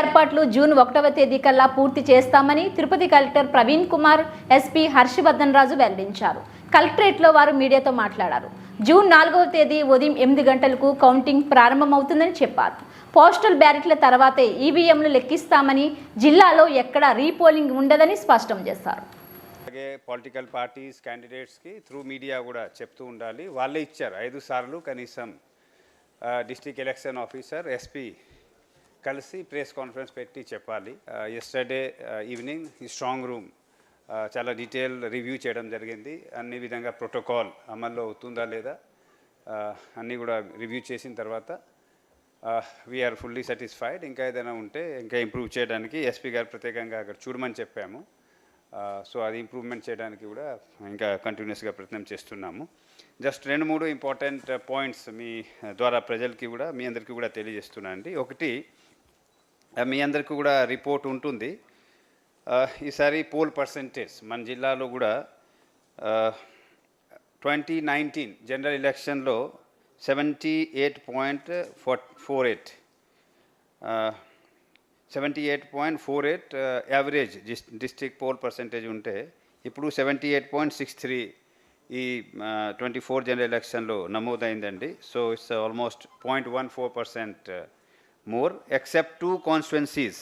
ఏర్పాట్లు జూన్ ఒకటవ తేదీ కల్లా పూర్తి చేస్తామని తిరుపతి కలెక్టర్ ప్రవీణ్ కుమార్ ఎస్పీ హర్షవర్ధన్ రాజు వెల్లడించారు. కలెక్టరేట్లో వారు మీడియాతో మాట్లాడారు. జూన్ నాలుగవ తేదీ ఉదయం ఎనిమిది గంటలకు కౌంటింగ్ ప్రారంభమవుతుందని చెప్పారు. పోస్టల్ బ్యారెట్ల తర్వాతే ఈవీఎంలు లెక్కిస్తామని జిల్లాలో ఎక్కడా రీపోలింగ్ ఉండదని స్పష్టం చేశారు. అలాగే పొలిటికల్ పార్టీస్ క్యాండిడేట్స్కి త్రూ మీడియా కూడా చెప్తూ ఉండాలి. వాళ్ళే ఇచ్చారు. ఐదు సార్లు కనీసం డిస్ట్రిక్ట్ ఎలక్షన్ ఆఫీసర్ ఎస్పీ కలిసి ప్రెస్ కాన్ఫరెన్స్ పెట్టి చెప్పాలి. ఎస్టర్డే ఈవినింగ్ ఈ స్ట్రాంగ్ రూమ్ చాలా డీటెయిల్ రివ్యూ చేయడం జరిగింది. అన్ని విధంగా ప్రోటోకాల్ అమల్లో అవుతుందా లేదా అన్నీ కూడా రివ్యూ చేసిన తర్వాత వీఆర్ ఫుల్లీ సాటిస్ఫైడ్ ఇంకా ఏదైనా ఉంటే ఇంకా ఇంప్రూవ్ చేయడానికి ఎస్పీ గారు ప్రత్యేకంగా అక్కడ చూడమని చెప్పాము. సో అది ఇంప్రూవ్మెంట్ చేయడానికి కూడా ఇంకా కంటిన్యూస్గా ప్రయత్నం చేస్తున్నాము. జస్ట్ రెండు మూడు ఇంపార్టెంట్ పాయింట్స్ మీ ద్వారా ప్రజలకి కూడా మీ అందరికీ కూడా తెలియజేస్తున్నాను అండి. ఒకటి మీ అందరికీ కూడా రిపోర్ట్ ఉంటుంది. ఈసారి పోల్ పర్సంటేజ్ మన జిల్లాలో కూడా ట్వంటీ నైన్టీన్ జనరల్ ఎలక్షన్లో seventy eight point four four eight seventy eight point four eight average district poll percentage ఉంటే ఇప్పుడు seventy eight point six three ఈ ట్వంటీ ఫోర్ జనరల్ ఎలక్షన్లో నమోదైందండి. So it's almost point one four percent more except two constituencies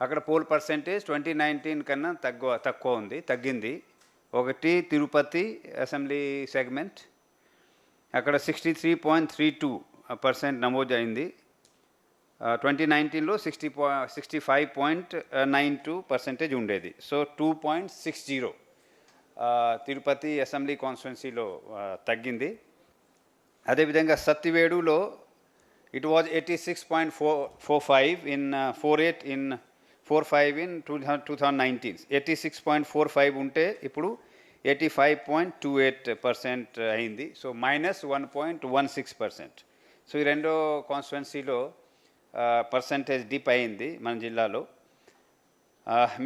అక్కడ poll percentage twenty nineteen కన్నా తక్కువ తక్కువ ఉంది తగ్గింది. ఒకటి తిరుపతి అసెంబ్లీ సెగ్మెంట్. అక్కడ sixty three point three two percent నమోదు అయింది. ట్వంటీ నైన్టీన్లో సిక్స్టీ పా sixty five point nine two percentage ఉండేది. So two point six zero Tirupati assembly కాన్స్టిట్యున్సీలో తగ్గింది. అదేవిధంగా సత్తివేడులో It was eighty six point four four five in four eight in four five in two two thousand nineteen eighty six point four five ఉంటే ఇప్పుడు eighty five point two eight percent అయింది. So minus one point one six percent so ఈ రెండో కాన్స్టిట్యున్సీలో percentage dip అయింది మన జిల్లాలో.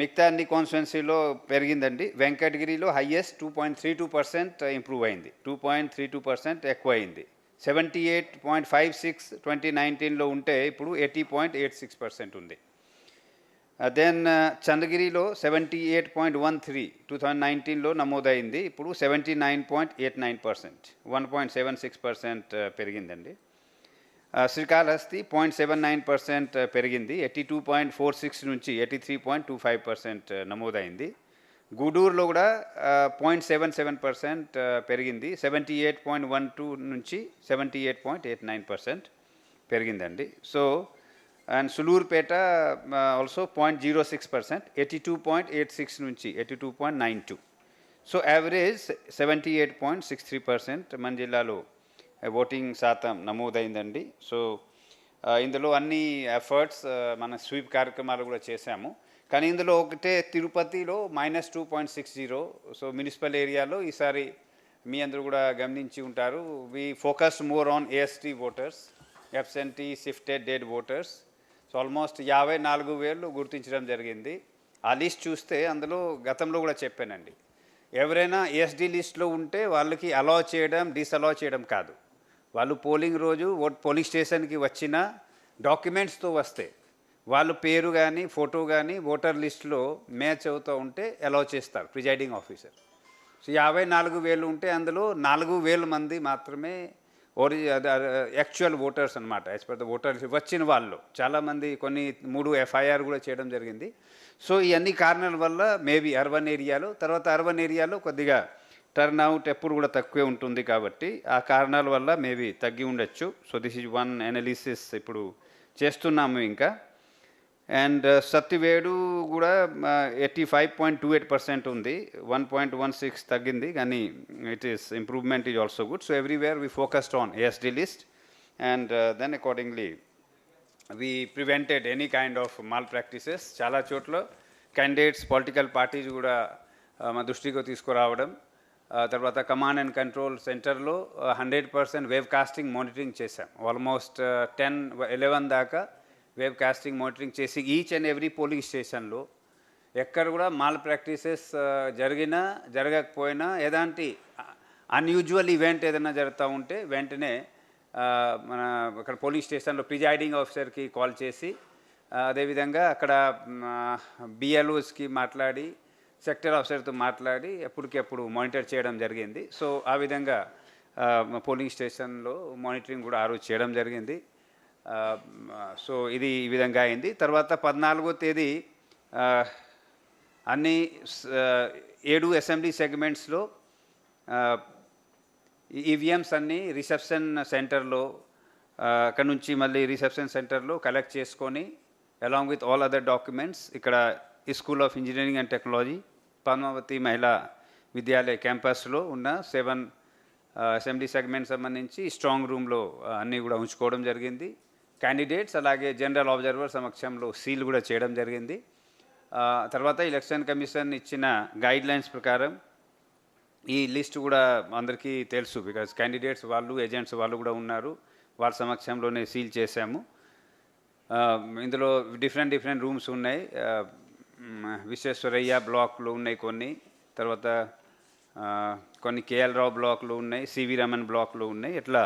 మిగతా అన్ని కాన్స్టిట్యున్సీలో పెరిగిందండి. వెంకటగిరిలో highest two point three two percent improve అయింది. Two point three two percent ఎక్కువ అయింది seventy eight point five six twenty నైన్టీన్లో ఉంటే ఇప్పుడు eighty point eight six percent ఉంది. Then చంద్రగిరిలో seventy eight point one three two thousand నైన్టీన్లో నమోదైంది. ఇప్పుడు seventy nine point eight nine percent one point seven six percent పెరిగిందండి. Srikalahasti point seven nine percent పెరిగింది. Eighty two point four six నుంచి eighty three point two five percent నమోదైంది. గూడూరులో కూడా point seven seven percent పెరిగింది. Seventy eight point one two నుంచి seventy eight point eight nine percent పెరిగిందండి. So and Sullurpeta also point zero six percent eighty two point eight six నుంచి eighty two point nine two so average seventy eight point six three percent మన జిల్లాలో voting శాతం నమోదైందండి. So ఇందులో అన్ని efforts మన sweep కార్యక్రమాలు కూడా చేశాము. కానీ ఇందులో ఒకటే తిరుపతిలో minus two point six zero. So municipal ఏరియాలో ఈసారి మీ అందరూ కూడా గమనించి ఉంటారు. We focus more on AST voters absentee shifted dead voters so almost యాభై నాలుగు వేలు గుర్తించడం జరిగింది. ఆ లిస్ట్ చూస్తే అందులో గతంలో కూడా చెప్పానండి. ఎవరైనా ఎస్డి లిస్ట్లో ఉంటే వాళ్ళకి అలా చేయడం డిసలౌ చేయడం కాదు. వాళ్ళు పోలింగ్ రోజు ఓట్ పోలింగ్ స్టేషన్కి వచ్చిన డాక్యుమెంట్స్తో వస్తే వాళ్ళ పేరు కానీ ఫోటో కానీ ఓటర్ లిస్ట్లో మ్యాచ్ అవుతూ ఉంటే అలౌ చేస్తారు ప్రిజైడింగ్ ఆఫీసర్. సో యాభై నాలుగు వేలు ఉంటే అందులో నాలుగు వేల మంది మాత్రమే ఓరి యాక్చువల్ ఓటర్స్ అనమాట యాజ్ పర్ ద ఓటర్స్ వచ్చిన వాళ్ళు. చాలామంది కొన్ని మూడు ఎఫ్ఐఆర్ కూడా చేయడం జరిగింది. సో ఈ అన్ని కారణాల వల్ల మేబీ అర్బన్ ఏరియాలో తర్వాత అర్బన్ ఏరియాలో కొద్దిగా టర్న్ అవుట్ ఎప్పుడు కూడా తక్కువే ఉంటుంది కాబట్టి ఆ కారణాల వల్ల మేబీ తగ్గి ఉండొచ్చు. So this is one analysis ఇప్పుడు చేస్తున్నాము ఇంకా. అండ్ సత్తివేడు కూడా eighty five point two eight percent ఉంది. వన్ పాయింట్ వన్ సిక్స్ తగ్గింది కానీ it is improvement is also good so everywhere we focused on ASD list and then accordingly we prevented any kind of malpractices చాలా చోట్ల candidates political parties కూడా మా దృష్టికి తీసుకురావడం. తర్వాత కమాండ్ అండ్ కంట్రోల్ సెంటర్లో hundred percent wave casting monitoring చేశాం. Almost ten eleven దాకా వేవ్ కాస్టింగ్ మానిటరింగ్ చేసి ఈచ్ అండ్ ఎవ్రీ పోలింగ్ స్టేషన్లో ఎక్కడ కూడా మాల్ ప్రాక్టీసెస్ uh, జరిగినా జరగకపోయినా ఎలాంటి అన్యూజువల్ ఈవెంట్ ఏదైనా జరుగుతూ ఉంటే వెంటనే uh, మన అక్కడ పోలీస్ స్టేషన్లో ప్రిజైడింగ్ ఆఫీసర్కి కాల్ చేసి uh, అదేవిధంగా అక్కడ బిఎల్ఓస్కి మాట్లాడి సెక్టర్ ఆఫీసర్తో మాట్లాడి ఎప్పటికెప్పుడు మానిటర్ చేయడం జరిగింది. సో ఆ విధంగా పోలింగ్ స్టేషన్లో మానిటరింగ్ కూడా ఆ రోజు చేయడం జరిగింది. సో ఇది ఈ విధంగా అయింది. తర్వాత పద్నాలుగో తేదీ అన్ని ఏడు అసెంబ్లీ సెగ్మెంట్స్లో ఈవీఎంస్ అన్నీ రిసెప్షన్ సెంటర్లో అక్కడ నుంచి మళ్ళీ రిసెప్షన్ సెంటర్లో కలెక్ట్ చేసుకొని along with all other documents ఇక్కడ school of engineering and technology Padmavati Mahila Vidyalaya క్యాంపస్లో ఉన్న సెవెన్ అసెంబ్లీ సెగ్మెంట్ సంబంధించి స్ట్రాంగ్ రూమ్లో అన్నీ కూడా ఉంచుకోవడం జరిగింది. క్యాండిడేట్స్ అలాగే జనరల్ అబ్జర్వర్ సమక్షంలో సీల్ కూడా చేయడం జరిగింది. తర్వాత ఎలక్షన్ కమిషన్ ఇచ్చిన గైడ్ లైన్స్ ప్రకారం ఈ లిస్ట్ కూడా అందరికీ తెలుసు బికాజ్ క్యాండిడేట్స్ వాళ్ళు ఏజెంట్స్ వాళ్ళు కూడా ఉన్నారు. వాళ్ళ సమక్షంలోనే సీల్ చేశాము. ఇందులో డిఫరెంట్ డిఫరెంట్ రూమ్స్ ఉన్నాయి. విశ్వేశ్వరయ్య బ్లాక్లు ఉన్నాయి కొన్ని. తర్వాత కొన్ని కేఎల్ రావు బ్లాక్లు ఉన్నాయి. సివి రమన్ బ్లాక్లు ఉన్నాయి. ఇట్లా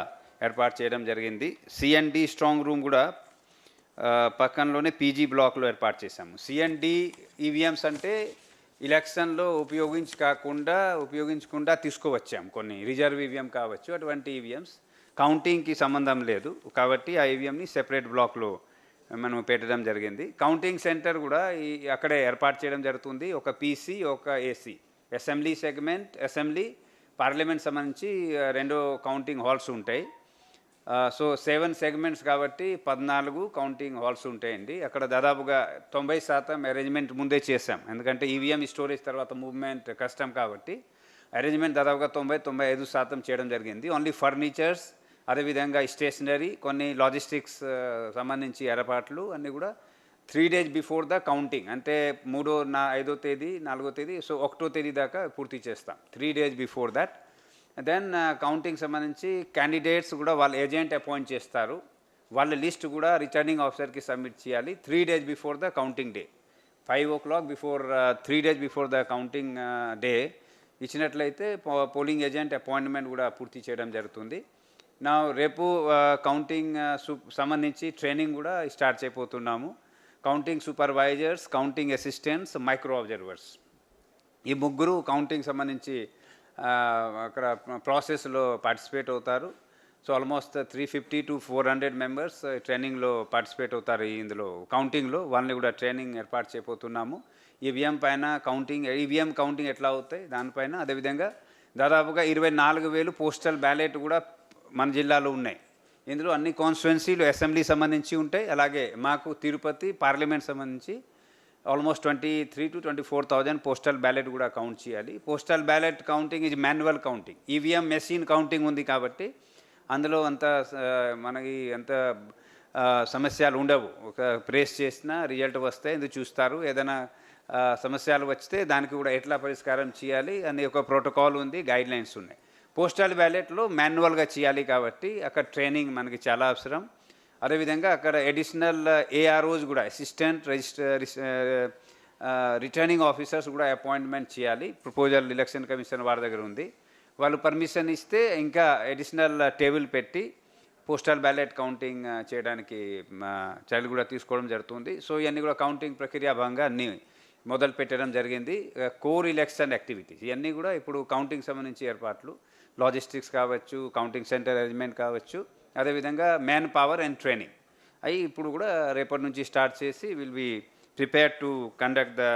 ఏర్పాటు చేయడం జరిగింది. సిఎన్డి స్ట్రాంగ్ రూమ్ కూడా పక్కనలోనే పీజీ బ్లాక్లో ఏర్పాటు చేశాము. సిఎన్డి ఈవీఎంస్ అంటే ఎలక్షన్లో ఉపయోగించి కాకుండా ఉపయోగించకుండా తీసుకువచ్చాము. కొన్ని రిజర్వ్ ఈవీఎం కావచ్చు అటువంటి ఈవీఎంస్ కౌంటింగ్కి సంబంధం లేదు. కాబట్టి ఆ ఈవీఎంని సెపరేట్ బ్లాక్లో మనం పెట్టడం జరిగింది. కౌంటింగ్ సెంటర్ కూడా ఈ అక్కడే ఏర్పాటు చేయడం జరుగుతుంది. ఒక పీసీ ఒక AC assembly segment assembly parliament సంబంధించి రెండు కౌంటింగ్ హాల్స్ ఉంటాయి. సో సెవెన్ సెగ్మెంట్స్ కాబట్టి పద్నాలుగు కౌంటింగ్ హాల్స్ ఉంటాయండి. అక్కడ దాదాపుగా తొంభై శాతం అరేంజ్మెంట్ ముందే చేసాం ఎందుకంటే ఈవీఎం స్టోరేజ్ తర్వాత మూవ్మెంట్ కష్టం కాబట్టి అరేంజ్మెంట్ దాదాపుగా తొంభై తొంభై ఐదు శాతం చేయడం జరిగింది. ఓన్లీ ఫర్నిచర్స్ అదేవిధంగా స్టేషనరీ కొన్ని లాజిస్టిక్స్ సంబంధించి ఏర్పాట్లు అన్నీ కూడా three days before the counting అంటే మూడో నా ఐదో తేదీ నాలుగో తేదీ సో ఒకటో తేదీ దాకా పూర్తి చేస్తాం. Three days before that then counting uh, సంబంధించి క్యాండిడేట్స్ కూడా వాళ్ళ ఏజెంట్ అపాయింట్ చేస్తారు. వాళ్ళ లిస్ట్ కూడా రిటర్నింగ్ ఆఫీసర్కి సబ్మిట్ చేయాలి. Three days before the counting day five o'clock before three days before the counting day ఇచ్చినట్లయితే పో- పోలింగ్ ఏజెంట్ అపాయింట్మెంట్ కూడా పూర్తి చేయడం జరుగుతుంది. నా రేపు uh, కౌంటింగ్ uh, సంబంధించి ట్రైనింగ్ కూడా స్టార్ట్ చేయబోతున్నాము. Counting supervisors counting assistants micro observers ఈ ముగ్గురు కౌంటింగ్ సంబంధించి అక్కడ ప్రాసెస్లో పార్టిసిపేట్ అవుతారు. So almost three fifty to four hundred members ట్రైనింగ్లో పార్టిసిపేట్ అవుతారు ఇందులో. కౌంటింగ్లో వాళ్ళని కూడా ట్రైనింగ్ ఏర్పాటు చేయబోతున్నాము. ఈవీఎం పైన కౌంటింగ్ ఈవీఎం కౌంటింగ్ ఎట్లా అవుతాయి? దానిపైన అదేవిధంగా దాదాపుగా ఇరవై నాలుగు వేలు పోస్టల్ బ్యాలెట్ కూడా మన జిల్లాలో ఉన్నాయి. ఇందులో అన్ని కాన్స్టిట్యున్సీలు అసెంబ్లీ సంబంధించి ఉంటాయి. అలాగే మాకు తిరుపతి పార్లమెంట్ సంబంధించి almost twenty three to twenty four thousand postal ballot కూడా కౌంట్ చేయాలి. పోస్టల్ బ్యాలెట్ కౌంటింగ్ ఇది manual counting EVM machine counting ఉంది కాబట్టి అందులో అంత మనకి అంత సమస్యలు ఉండవు. ఒక ప్రేస్ చేసినా రిజల్ట్ వస్తే ఇది చూస్తారు. ఏదైనా సమస్యలు వస్తే దానికి కూడా ఎట్లా పరిష్కారం చేయాలి అని ఒక ప్రోటోకాల్ ఉంది గైడ్ లైన్స్ ఉన్నాయి. పోస్టల్ బ్యాలెట్లో మాన్యువల్గా చేయాలి కాబట్టి అక్కడ ట్రైనింగ్ మనకి చాలా అవసరం. అదేవిధంగా అక్కడ అడిషనల్ ఏఆర్ఓస్ uh, కూడా అసిస్టెంట్ రిజిస్టర్ రిటర్నింగ్ ఆఫీసర్స్ కూడా అపాయింట్మెంట్ చేయాలి. ప్రపోజల్ ఎలక్షన్ కమిషన్ వారి దగ్గర ఉంది. వాళ్ళు పర్మిషన్ ఇస్తే ఇంకా అడిషనల్ టేబుల్ uh, పెట్టి పోస్టల్ బ్యాలెట్ కౌంటింగ్ చేయడానికి uh, మా చర్యలు కూడా తీసుకోవడం జరుగుతుంది. సో ఇవన్నీ కూడా కౌంటింగ్ ప్రక్రియ భాగంగా అన్నీ మొదలు పెట్టడం జరిగింది. కోర్ ఎలక్షన్ యాక్టివిటీస్ ఇవన్నీ కూడా ఇప్పుడు కౌంటింగ్ సంబంధించి ఏర్పాట్లు. లాజిస్టిక్స్ కావచ్చు కౌంటింగ్ సెంటర్ అరేంజ్మెంట్ కావచ్చు. అదేవిధంగా మ్యాన్ పవర్ అండ్ ట్రైనింగ్ అవి ఇప్పుడు కూడా రేపటి నుంచి స్టార్ట్ చేసి will be prepare to conduct the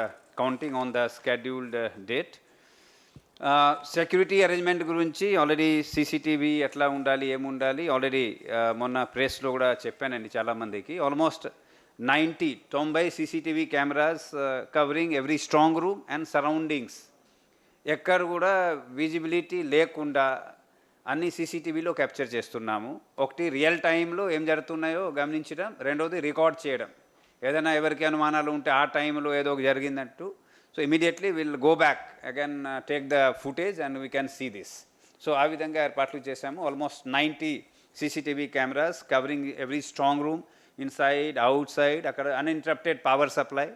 counting on the scheduled date security arrangement గురించి ఆల్రెడీ సీసీటీవీ ఎట్లా ఉండాలి ఏముండాలి? ఆల్రెడీ మొన్న ప్రెస్లో కూడా చెప్పానండి చాలామందికి. ఆల్మోస్ట్ నైంటీ తొంభై CCTV cameras covering every strong room and surroundings ఎక్కడ కూడా విజిబిలిటీ లేకుండా అన్ని సీసీటీవీలో క్యాప్చర్ చేస్తున్నాము. ఒకటి రియల్ టైంలో ఏం జరుగుతున్నాయో గమనించడం. రెండవది రికార్డ్ చేయడం. ఏదైనా ఎవరికి అనుమానాలు ఉంటే ఆ టైంలో ఏదో ఒక జరిగిందంటూ. So immediately will go back again uh, take the footage and we can see this. So ఆ విధంగా ఏర్పాట్లు చేశాము. Almost ninety CCTV cameras covering every strong room inside outside అక్కడ అన్ఇంటరప్టెడ్ పవర్ సప్లై.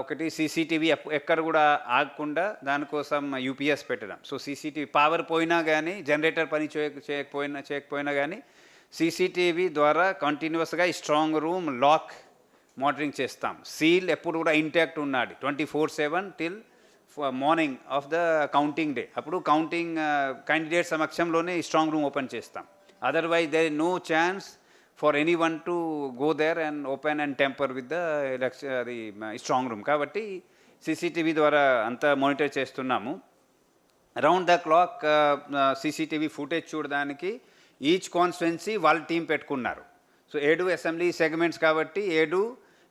ఒకటి సీసీటీవీ ఎక్కడ కూడా ఆగకుండా దానికోసం యూపీఎస్ పెట్టడం. సో సీసీటీవీ పవర్ పోయినా కానీ జనరేటర్ పని చేయ చేయకపోయినా చేయకపోయినా కానీ సీసీటీవీ ద్వారా కంటిన్యూస్గా ఈ స్ట్రాంగ్ రూమ్ లాక్ మానిటరింగ్ చేస్తాం. సీల్ ఎప్పుడు కూడా ఇంటాక్ట్ ఉన్నాడు twenty four seven till morning of the counting day అప్పుడు కౌంటింగ్ క్యాండిడేట్ సమక్షంలోనే స్ట్రాంగ్ రూమ్ ఓపెన్ చేస్తాం. Otherwise they no chance for anyone to go there and open and tamper with the election అది strong room కాబట్టి CCTV ద్వారా అంతా monitor చేస్తున్నాము. Round the clock CCTV footage చూడడానికి each constituency వాళ్ళ team పెట్టుకున్నారు. So ఏడు అసెంబ్లీ సెగ్మెంట్స్ కాబట్టి ఏడు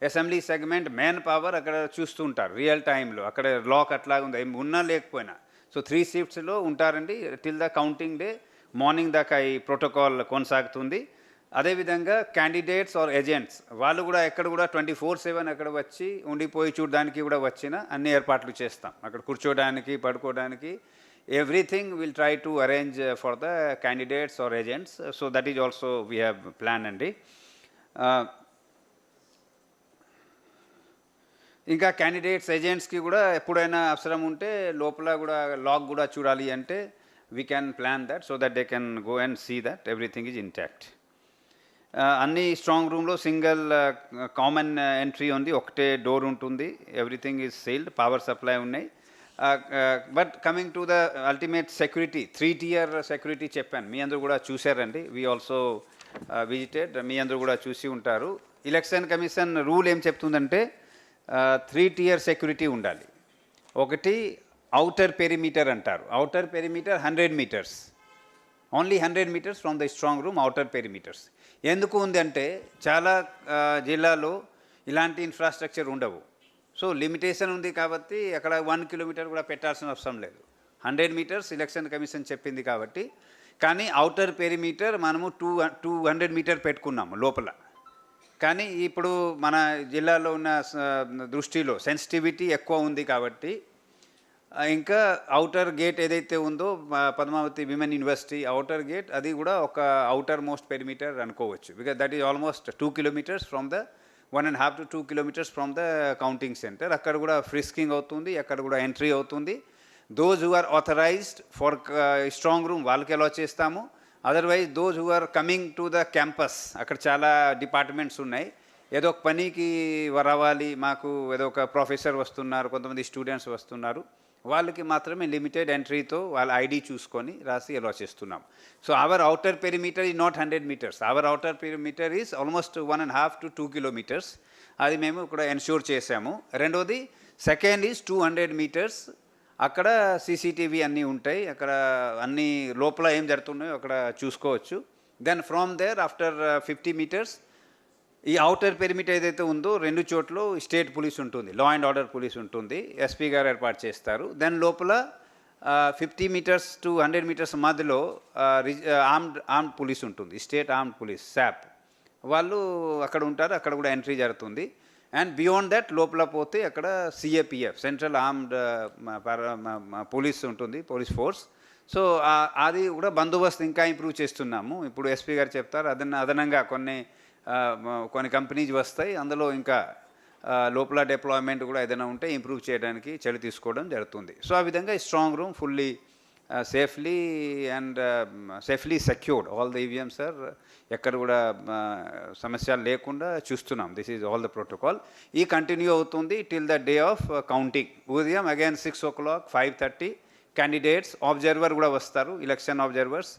అసెంబ్లీ సెగ్మెంట్ మ్యాన్ పవర్ అక్కడ చూస్తుంటారు రియల్ టైంలో అక్కడ లాక్ అట్లా ఉంది ఉన్నా లేకపోయినా. సో త్రీ షిఫ్ట్స్లో ఉంటారండి till the counting day morning దాకా ఈ ప్రోటోకాల్ కొనసాగుతుంది. అదేవిధంగా క్యాండిడేట్స్ ఆర్ ఏజెంట్స్ వాళ్ళు కూడా ఎక్కడ కూడా ట్వంటీ ఫోర్ సెవెన్ అక్కడ వచ్చి ఉండిపోయి చూడడానికి కూడా వచ్చిన అన్ని ఏర్పాట్లు చేస్తాం. అక్కడ కూర్చోడానికి పడుకోవడానికి everything will try to arrange for the candidates or agents so that is also we have plan అండి. ఇంకా క్యాండిడేట్స్ ఏజెంట్స్కి కూడా ఎప్పుడైనా అవసరం ఉంటే లోపల కూడా లాగ్ కూడా చూడాలి అంటే we can plan that so that they can go and see that everything is intact అన్ని స్ట్రాంగ్ రూమ్లో సింగిల్ కామన్ ఎంట్రీ ఉంది. ఒకటే డోర్ ఉంటుంది. Everything is sealed power supply ఉన్నాయి. But coming to the ultimate security three tier security చెప్పాను. మీ అందరూ కూడా చూశారండి. వీ ఆల్సో విజిటెడ్ మీ అందరూ కూడా చూసి ఉంటారు. ఎలక్షన్ కమిషన్ రూల్ ఏం చెప్తుందంటే త్రీ టియర్ సెక్యూరిటీ ఉండాలి. ఒకటి అవుటర్ పెరిమీటర్ అంటారు. Outer perimeter hundred metres only hundred metres from the strong room outer perimeters ఎందుకు ఉంది అంటే చాలా జిల్లాలో ఇలాంటి ఇన్ఫ్రాస్ట్రక్చర్ ఉండవు. సో లిమిటేషన్ ఉంది కాబట్టి అక్కడ వన్ కిలోమీటర్ కూడా పెట్టాల్సిన అవసరం లేదు. హండ్రెడ్ మీటర్స్ ఎలక్షన్ కమిషన్ చెప్పింది కాబట్టి కానీ అవుటర్ పెరిమీటర్ మనము టూ టూ హండ్రెడ్ మీటర్ పెట్టుకున్నాము లోపల. కానీ ఇప్పుడు మన జిల్లాలో ఉన్న స- దృష్టిలో సెన్సిటివిటీ ఎక్కువ ఉంది కాబట్టి ఇంకా అవుటర్ గేట్ ఏదైతే ఉందో Padmavati women university outer gate అది కూడా ఒక అవుటర్ మోస్ట్ పెరిమీటర్ అనుకోవచ్చు. Because that is almost two kilometres from the one and half to two kilometres from the counting centre అక్కడ కూడా ఫ్రిస్కింగ్ అవుతుంది అక్కడ కూడా ఎంట్రీ అవుతుంది. Those who are authorised for strong room వాళ్ళకి అలా చేస్తాము. Otherwise those who are coming to the campus అక్కడ చాలా డిపార్ట్మెంట్స్ ఉన్నాయి. ఏదో ఒక పనికి రావాలి మాకు ఏదో ఒక ప్రొఫెసర్ వస్తున్నారు కొంతమంది స్టూడెంట్స్ వస్తున్నారు. వాళ్ళకి మాత్రమే లిమిటెడ్ ఎంట్రీతో వాళ్ళ ఐడి చూసుకొని రాసి అలా చేస్తున్నాం. So our outer perimeter is not hundred metres our outer perimeter is almost one and half to two kilometres అది మేము ఇక్కడ ఎన్ష్యూర్ చేసాము రెండోది second is two hundred metres అక్కడ సీసీటీవీ అన్నీ ఉంటాయి. అక్కడ అన్నీ లోపల ఏం జరుగుతున్నాయో అక్కడ చూసుకోవచ్చు. Then from there after fifty metres ఈ అవుటర్ పెరిమిట్ ఏదైతే ఉందో రెండు చోట్ల స్టేట్ పోలీస్ ఉంటుంది లా అండ్ ఆర్డర్ పోలీస్ ఉంటుంది ఎస్పీ గారు ఏర్పాటు చేస్తారు. దెన్ లోపల fifty metres to hundred metres మధ్యలో ఆర్మ్డ్ ఆర్మ్డ్ పోలీస్ ఉంటుంది స్టేట్ ఆర్మ్డ్ పోలీస్ శాప్ వాళ్ళు అక్కడ ఉంటారు అక్కడ కూడా ఎంట్రీ జరుగుతుంది. అండ్ బియాండ్ దట్ లోపల పోతే అక్కడ సిఏపిఎఫ్ సెంట్రల్ ఆర్మ్డ్ పోలీస్ ఉంటుంది పోలీస్ ఫోర్స్ సో అది కూడా బందోబస్తు ఇంకా ఇంప్రూవ్ చేస్తున్నాము. ఇప్పుడు ఎస్పీ గారు చెప్తారు అదన అదనంగా కొన్ని కొన్ని కంపెనీస్ వస్తాయి. అందులో ఇంకా లోపల డిప్లాయ్మెంట్ కూడా ఏదైనా ఉంటే ఇంప్రూవ్ చేయడానికి చర్య తీసుకోవడం జరుగుతుంది. సో ఆ విధంగా ఈ strong room fully safely and safely secured all the EVMs sir ఎక్కడ కూడా సమస్యలు లేకుండా చూస్తున్నాం. This is all the protocol ఈ కంటిన్యూ అవుతుంది till the day of counting ఉదయం again six o'clock five thirty candidates observer కూడా వస్తారు. ఎలక్షన్ ఆబ్జర్వర్స్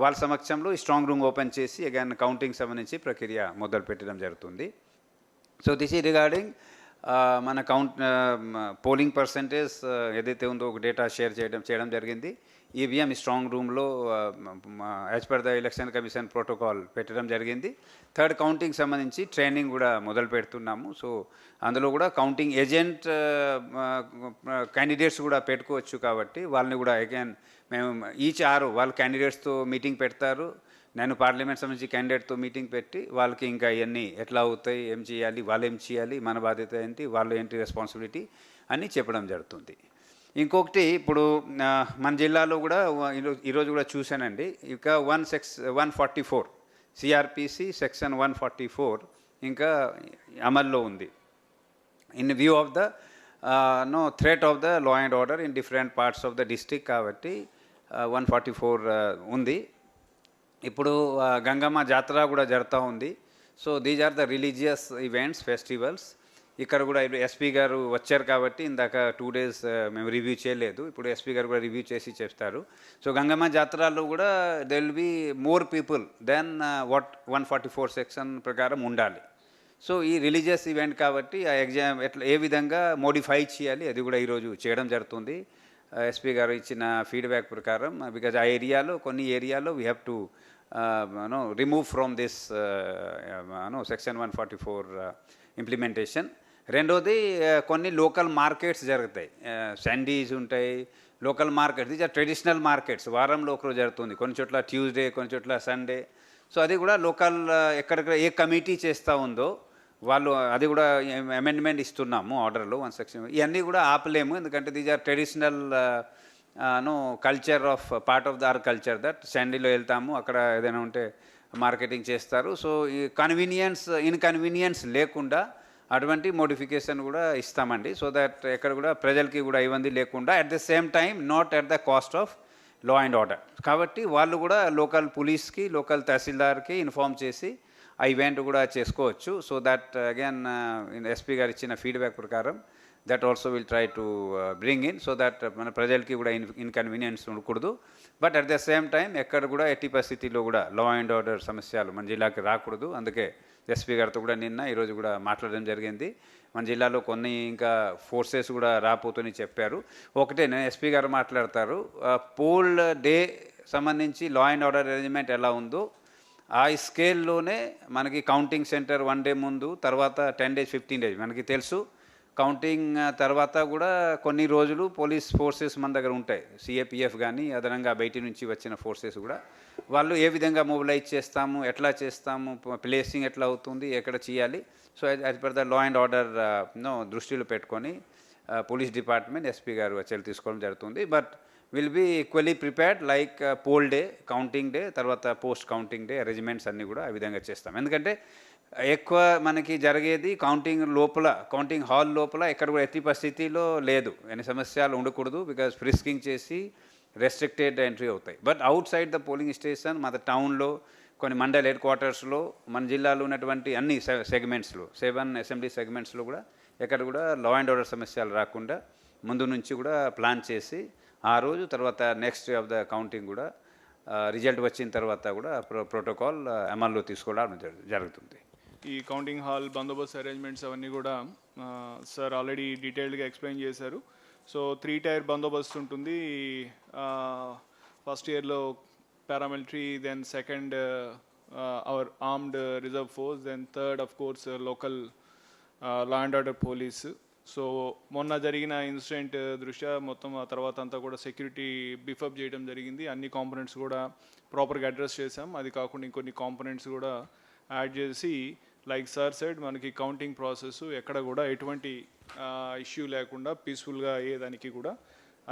వాళ్ళ సమక్షంలో ఈ స్ట్రాంగ్ రూమ్ ఓపెన్ చేసి అగైన్ కౌంటింగ్ సంబంధించి ప్రక్రియ మొదలు పెట్టడం జరుగుతుంది సో దిస్ ఈ రిగార్డింగ్ మన కౌంట్ పోలింగ్ పర్సంటేజ్ ఏదైతే ఉందో ఒక డేటా షేర్ చేయడం చేయడం జరిగింది. ఈవీఎం స్ట్రాంగ్ రూమ్లో as per the election commission protocol పెట్టడం జరిగింది. థర్డ్ కౌంటింగ్ సంబంధించి ట్రైనింగ్ కూడా మొదలు పెడుతున్నాము. సో అందులో కూడా కౌంటింగ్ ఏజెంట్ క్యాండిడేట్స్ కూడా పెట్టుకోవచ్చు కాబట్టి వాళ్ళని కూడా అగైన్ మేము ఈచ్ ఆరు వాళ్ళ క్యాండిడేట్స్తో మీటింగ్ పెడతారు. నేను పార్లమెంట్ సంబంధించి క్యాండిడేట్తో మీటింగ్ పెట్టి వాళ్ళకి ఇంకా ఇవన్నీ ఎట్లా అవుతాయి ఏం చేయాలి వాళ్ళు ఏం చేయాలి మన బాధ్యత ఏంటి వాళ్ళు ఏంటి రెస్పాన్సిబిలిటీ అని చెప్పడం జరుగుతుంది. ఇంకొకటి ఇప్పుడు మన జిల్లాలో కూడా ఈరోజు కూడా చూశానండి. ఇక one six one forty four CrPC section one forty four ఇంకా అమల్లో ఉంది. In view of the no threat of the law and order in different parts of the district కాబట్టి వన్ ఫార్టీ ఫోర్ ఉంది. ఇప్పుడు గంగమ్మ జాతర కూడా జరుగుతూ ఉంది. So these are the religious events festivals. ఇక్కడ కూడా ఎస్పీ గారు వచ్చారు కాబట్టి ఇందాక టూ డేస్ uh, మేము రివ్యూ చేయలేదు. ఇప్పుడు ఎస్పీ గారు కూడా రివ్యూ చేసి చెప్తారు. సో గంగమ్మ జాతరలో కూడా they will be more people then what one forty four section ప్రకారం ఉండాలి. సో ఈ రిలీజియస్ ఈవెంట్ కాబట్టి ఆ ఎగ్జామ్ ఎట్లా ఏ విధంగా మోడిఫై చేయాలి అది కూడా ఈరోజు చేయడం జరుగుతుంది. Uh, ఎస్పీ గారు ఇచ్చిన ఫీడ్బ్యాక్ ప్రకారం uh, బికాజ్ ఆ ఏరియాలో కొన్ని ఏరియాలో we have to no remove from this section one forty four implementation రెండోది కొన్ని లోకల్ మార్కెట్స్ జరుగుతాయి. సండీస్ ఉంటాయి లోకల్ మార్కెట్స్ ఇది ట్రెడిషనల్ మార్కెట్స్. వారంలో ఒకరోజు జరుగుతుంది. కొన్ని చోట్ల ట్యూస్డే కొన్ని చోట్ల సండే. సో అది కూడా లోకల్ ఎక్కడెక్కడ ఏ కమిటీ చేస్తూ ఉందో వాళ్ళు అది కూడా అమెండ్మెంట్ ఇస్తున్నాము ఆర్డర్లో వన్ సెక్షన్. ఇవన్నీ కూడా ఆపలేము. ఎందుకంటే these are traditional no culture of part of the our culture that శాండీలో వెళ్తాము. అక్కడ ఏదైనా ఉంటే మార్కెటింగ్ చేస్తారు. సో ఈ కన్వీనియన్స్ ఇన్కన్వీనియన్స్ లేకుండా అటువంటి మోడిఫికేషన్ కూడా ఇస్తామండి. సో దట్ ఎక్కడ కూడా ప్రజలకి కూడా ఇబ్బంది లేకుండా at the same time not at the cost of law and order కాబట్టి వాళ్ళు కూడా లోకల్ పోలీస్కి లోకల్ తహసీల్దార్కి ఇన్ఫామ్ చేసి ఆ ఈవెంట్ కూడా చేసుకోవచ్చు. సో దట్ అగైన్ ఎస్పీ గారు ఇచ్చిన ఫీడ్బ్యాక్ ప్రకారం that also will try to bring in so that మన ప్రజలకి కూడా ఇన్ ఇన్కన్వీనియన్స్ ఉండకూడదు. But at the same time ఎక్కడ కూడా ఎట్టి పరిస్థితిలో కూడా లా అండ్ ఆర్డర్ సమస్యలు మన జిల్లాకి రాకూడదు. అందుకే ఎస్పీ గారితో కూడా నిన్న ఈరోజు కూడా మాట్లాడడం జరిగింది. మన జిల్లాలో కొన్ని ఇంకా ఫోర్సెస్ కూడా రాపోతుని చెప్పారు. ఒకటేనే ఎస్పీ గారు మాట్లాడతారు. పోల్ డే సంబంధించి లా అండ్ ఆర్డర్ అరేంజ్మెంట్ ఎలా ఉందో ఆ స్కేల్లోనే మనకి కౌంటింగ్ సెంటర్ వన్ డే ముందు తర్వాత టెన్ డేస్ ఫిఫ్టీన్ డేస్ మనకి తెలుసు. కౌంటింగ్ తర్వాత కూడా కొన్ని రోజులు పోలీస్ ఫోర్సెస్ మన దగ్గర ఉంటాయి. సిఏపిఎఫ్ కానీ అదనంగా బయటి నుంచి వచ్చిన ఫోర్సెస్ కూడా. వాళ్ళు ఏ విధంగా మొబిలైజ్ చేస్తాము ఎట్లా చేస్తాము ప్లేసింగ్ ఎట్లా అవుతుంది ఎక్కడ చేయాలి. So as per the law and order no దృష్టిలో పెట్టుకొని పోలీస్ డిపార్ట్మెంట్ ఎస్పీ గారు చర్యలు తీసుకోవడం జరుగుతుంది. But will be equally prepared like poll day counting day తర్వాత పోస్ట్ కౌంటింగ్ డే అరేంజ్మెంట్స్ అన్నీ కూడా ఆ విధంగా చేస్తాం. ఎందుకంటే ఎక్కువ మనకి జరిగేది కౌంటింగ్ లోపల కౌంటింగ్ హాల్ లోపల ఎక్కడ కూడా ఎత్తి పరిస్థితిలో లేదు. ఎన్ని సమస్యలు ఉండకూడదు బికాజ్ ఫ్రిస్కింగ్ చేసి రెస్ట్రిక్టెడ్ ఎంట్రీ అవుతాయి. But outside the polling station మన టౌన్లో కొన్ని మండల్ హెడ్ క్వార్టర్స్లో మన జిల్లాలో ఉన్నటువంటి అన్ని సెగ్మెంట్స్లో సెవెన్ అసెంబ్లీ సెగ్మెంట్స్లో కూడా ఎక్కడ కూడా లా అండ్ ఆర్డర్ సమస్యలు రాకుండా ముందు నుంచి కూడా ప్లాన్ చేసి ఆ రోజు తర్వాత నెక్స్ట్ ఆఫ్ ద కౌంటింగ్ కూడా రిజల్ట్ వచ్చిన తర్వాత కూడా ప్రో ప్రోటోకాల్ అమల్లో తీసుకోవడం జరుగుతుంది. ఈ కౌంటింగ్ హాల్ బందోబస్తు అరేంజ్మెంట్స్ అవన్నీ కూడా సార్ ఆల్రెడీ డీటెయిల్డ్గా ఎక్స్ప్లెయిన్ చేశారు. సో త్రీ టైర్ బందోబస్తు ఉంటుంది. ఫస్ట్ ఇయర్లో paramilitary then second our armed reserve force then third of course local law and order police so మొన్న జరిగిన ఇన్సిడెంట్ దృష్ట్యా మొత్తం ఆ తర్వాత అంతా కూడా సెక్యూరిటీ బిఫప్ చేయడం జరిగింది. అన్ని కాంపోనెంట్స్ కూడా ప్రాపర్గా అడ్రస్ చేసాం అది కాకుండా ఇంకొన్ని కాంపోనెంట్స్ కూడా యాడ్ చేసి లైక్ సార్ సైడ్ మనకి కౌంటింగ్ ప్రాసెస్ ఎక్కడ కూడా ఎటువంటి ఇష్యూ లేకుండా పీస్ఫుల్గా అయ్యేదానికి కూడా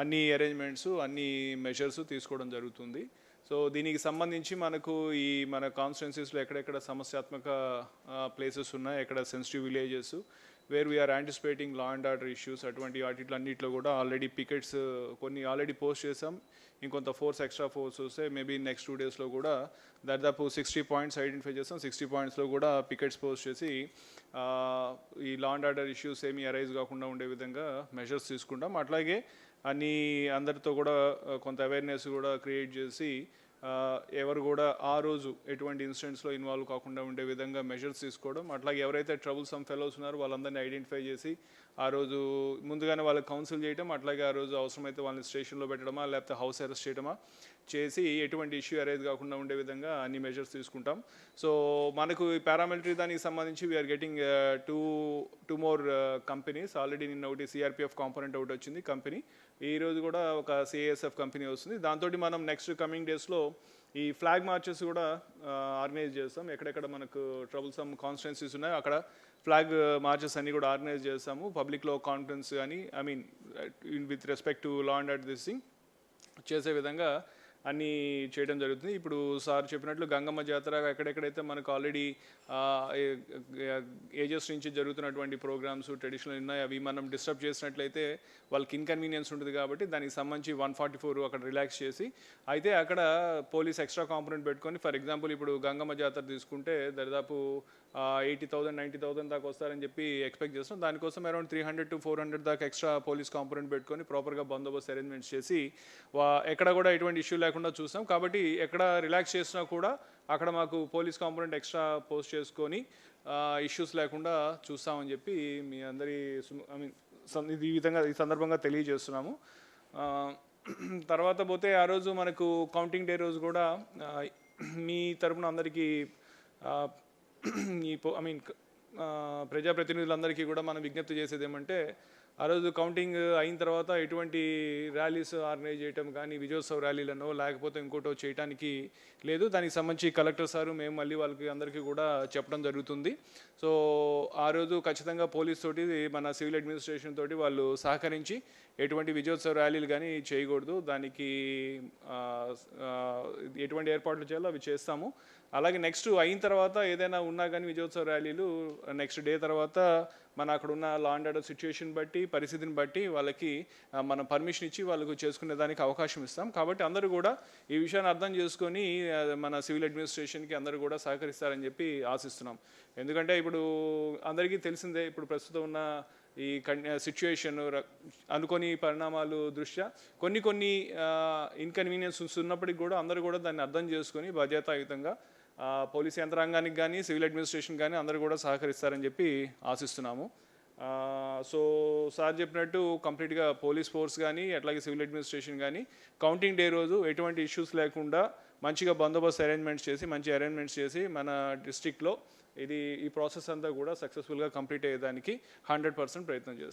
అన్ని అరేంజ్మెంట్స్ అన్ని మెషర్స్ తీసుకోవడం జరుగుతుంది. సో దీనికి సంబంధించి మనకు ఈ మన కాన్స్టిట్యున్సీస్లో ఎక్కడెక్కడ సమస్యాత్మక ప్లేసెస్ ఉన్నాయి ఎక్కడ sensitive villages where we are anticipating law and order issues అటువంటి వాటిలన్నింటిలో కూడా ఆల్రెడీ పికెట్స్ కొన్ని ఆల్రెడీ పోస్ట్ చేసాం ఇంకొంత ఫోర్స్ ఎక్స్ట్రా ఫోర్స్ వస్తే మేబీ నెక్స్ట్ టూ డేస్లో కూడా దాదాపు సిక్స్టీ పాయింట్స్ ఐడెంటిఫై చేస్తాం. సిక్స్టీ పాయింట్స్లో కూడా పికెట్స్ పోస్ట్ చేసి ఈ లా అండ్ ఆర్డర్ ఇష్యూస్ ఏమీ అరైజ్ కాకుండా ఉండే విధంగా మెషర్స్ తీసుకుంటాం. అట్లాగే అని అందరితో కూడా కొంత అవేర్నెస్ కూడా క్రియేట్ చేసి ఎవరు కూడా ఆ రోజు ఎటువంటి ఇన్సిడెంట్స్లో ఇన్వాల్వ్ కాకుండా ఉండే విధంగా మెజర్స్ తీసుకోవడం అట్లాగే ఎవరైతే ట్రబుల్ సమ్ ఫెలోస్ ఉన్నారో వాళ్ళందరినీ ఐడెంటిఫై చేసి ఆ రోజు ముందుగానే వాళ్ళకి కౌన్సిల్ చేయటం అట్లాగే ఆ రోజు అవసరమైతే వాళ్ళని స్టేషన్లో పెట్టడమా లేకపోతే హౌస్ అరెస్ట్ చేయడమా చేసి ఎటువంటి ఇష్యూ అరేజ్ కాకుండా ఉండే విధంగా అన్ని మెజర్స్ తీసుకుంటాం. సో మనకు ఈ పారామిలిటరీ దానికి సంబంధించి we're getting two two more companies already నిన్న ఒకటి సిఆర్పిఎఫ్ కాంపోనెంట్ ఒకటి వచ్చింది కంపెనీ ఈ రోజు కూడా ఒక సిఏఎస్ఎఫ్ కంపెనీ వస్తుంది. దాంతో మనం నెక్స్ట్ కమింగ్ డేస్లో ఈ ఫ్లాగ్ మార్చెస్ కూడా uh, ఆర్గనైజ్ చేస్తాం. ఎక్కడెక్కడ మనకు ట్రబుల్సమ్ కాన్స్టిట్యున్సీస్ ఉన్నాయో అక్కడ ఫ్లాగ్ మార్చెస్ అన్నీ కూడా ఆర్గనైజ్ చేస్తాము పబ్లిక్లో కాన్ఫరెన్స్ కానీ I mean in with respect to law and at this thing చేసే విధంగా అన్నీ చేయడం జరుగుతుంది. ఇప్పుడు సార్ చెప్పినట్లు గంగమ్మ జాతర ఎక్కడెక్కడైతే మనకు ఆల్రెడీ ఏజెస్ నుంచి జరుగుతున్నటువంటి ప్రోగ్రామ్స్ ట్రెడిషనల్ ఉన్నాయి అవి మనం డిస్టర్బ్ చేసినట్లయితే వాళ్ళకి ఇన్కన్వీనియన్స్ ఉంటుంది కాబట్టి దానికి సంబంధించి వన్ ఫార్టీ ఫోర్ అక్కడ రిలాక్స్ చేసి అయితే అక్కడ పోలీస్ ఎక్స్ట్రా కాంపోనెంట్ పెట్టుకొని ఫర్ ఎగ్జాంపుల్ ఇప్పుడు గంగమ్మ జాతర తీసుకుంటే దరిదాపు ఎయిటీ థౌసండ్ నైంటీ థౌసండ్ దాకా వస్తారని చెప్పి ఎక్స్పెక్ట్ చేస్తున్నాం. దానికోసం around three hundred to four hundred దాకా ఎక్స్ట్రా పోలీస్ కాంపోనెంట్ పెట్టుకొని ప్రాపర్గా బందోబస్తు అరేంజ్మెంట్స్ చేసి వా ఎక్కడ కూడా ఎటువంటి ఇష్యూ లేకుండా చూస్తాం కాబట్టి ఎక్కడ రిలాక్స్ చేసినా కూడా అక్కడ మాకు పోలీస్ కాంపోనెంట్ ఎక్స్ట్రా పోస్ట్ చేసుకొని ఇష్యూస్ లేకుండా చూస్తామని చెప్పి మీ అందరి ఐ మీన్ ఇది ఈ విధంగా ఈ సందర్భంగా తెలియజేస్తున్నాము. తర్వాత పోతే ఆ రోజు మనకు కౌంటింగ్ డే రోజు కూడా మీ తరపున అందరికీ ఈ ఐ మీన్ ప్రజాప్రతినిధులందరికీ కూడా మనం విజ్ఞప్తి చేసేది ఏమంటే ఆ రోజు కౌంటింగ్ అయిన తర్వాత ఎటువంటి ర్యాలీస్ ఆర్గనైజ్ చేయటం కానీ విజయోత్సవ ర్యాలీలను లేకపోతే ఇంకోటో చేయడానికి లేదు. దానికి సంబంధించి కలెక్టర్ సారు మేము మళ్ళీ వాళ్ళకి అందరికీ కూడా చెప్పడం జరుగుతుంది. సో ఆ రోజు ఖచ్చితంగా పోలీస్ తోటి మన సివిల్ అడ్మినిస్ట్రేషన్ తోటి వాళ్ళు సహకరించి ఎటువంటి విజయోత్సవ ర్యాలీలు కానీ చేయకూడదు. దానికి ఎటువంటి ఏర్పాట్లు చేయాలో అవి చేస్తాము. అలాగే నెక్స్ట్ అయిన తర్వాత ఏదైనా ఉన్నా కానీ విజయోత్సవ ర్యాలీలు నెక్స్ట్ డే తర్వాత మన అక్కడ ఉన్న లా అండ్ ఆర్డర్ సిచ్యుయేషన్ బట్టి పరిస్థితిని బట్టి వాళ్ళకి మనం పర్మిషన్ ఇచ్చి వాళ్ళకు చేసుకునే దానికి అవకాశం ఇస్తాం. కాబట్టి అందరూ కూడా ఈ విషయాన్ని అర్థం చేసుకొని మన సివిల్ అడ్మినిస్ట్రేషన్కి అందరూ కూడా సహకరిస్తారని చెప్పి ఆశిస్తున్నాం. ఎందుకంటే ఇప్పుడు అందరికీ తెలిసిందే ఇప్పుడు ప్రస్తుతం ఉన్న ఈ సిచ్యుయేషన్ అనుకోని పరిణామాలు దృష్ట్యా కొన్ని కొన్ని ఇన్కన్వీనియన్స్ ఉన్నప్పటికీ కూడా అందరూ కూడా దాన్ని అర్థం చేసుకొని బాధ్యతాయుతంగా పోలీస్ యంత్రాంగానికి కానీ సివిల్ అడ్మినిస్ట్రేషన్ కానీ అందరూ కూడా సహకరిస్తారని చెప్పి ఆశిస్తున్నాము. సో సార్ చెప్పినట్టు కంప్లీట్గా పోలీస్ ఫోర్స్ కానీ అట్లాగే సివిల్ అడ్మినిస్ట్రేషన్ కానీ కౌంటింగ్ డే రోజు ఎటువంటి ఇష్యూస్ లేకుండా మంచిగా బందోబస్తు అరేంజ్మెంట్స్ చేసి మంచి అరేంజ్మెంట్స్ చేసి మన డిస్టిక్లో ఇది ఈ ప్రాసెస్ అంతా కూడా సక్సెస్ఫుల్గా కంప్లీట్ అయ్యేదానికి హండ్రెడ్ పర్సెంట్ ప్రయత్నం చేస్తాం.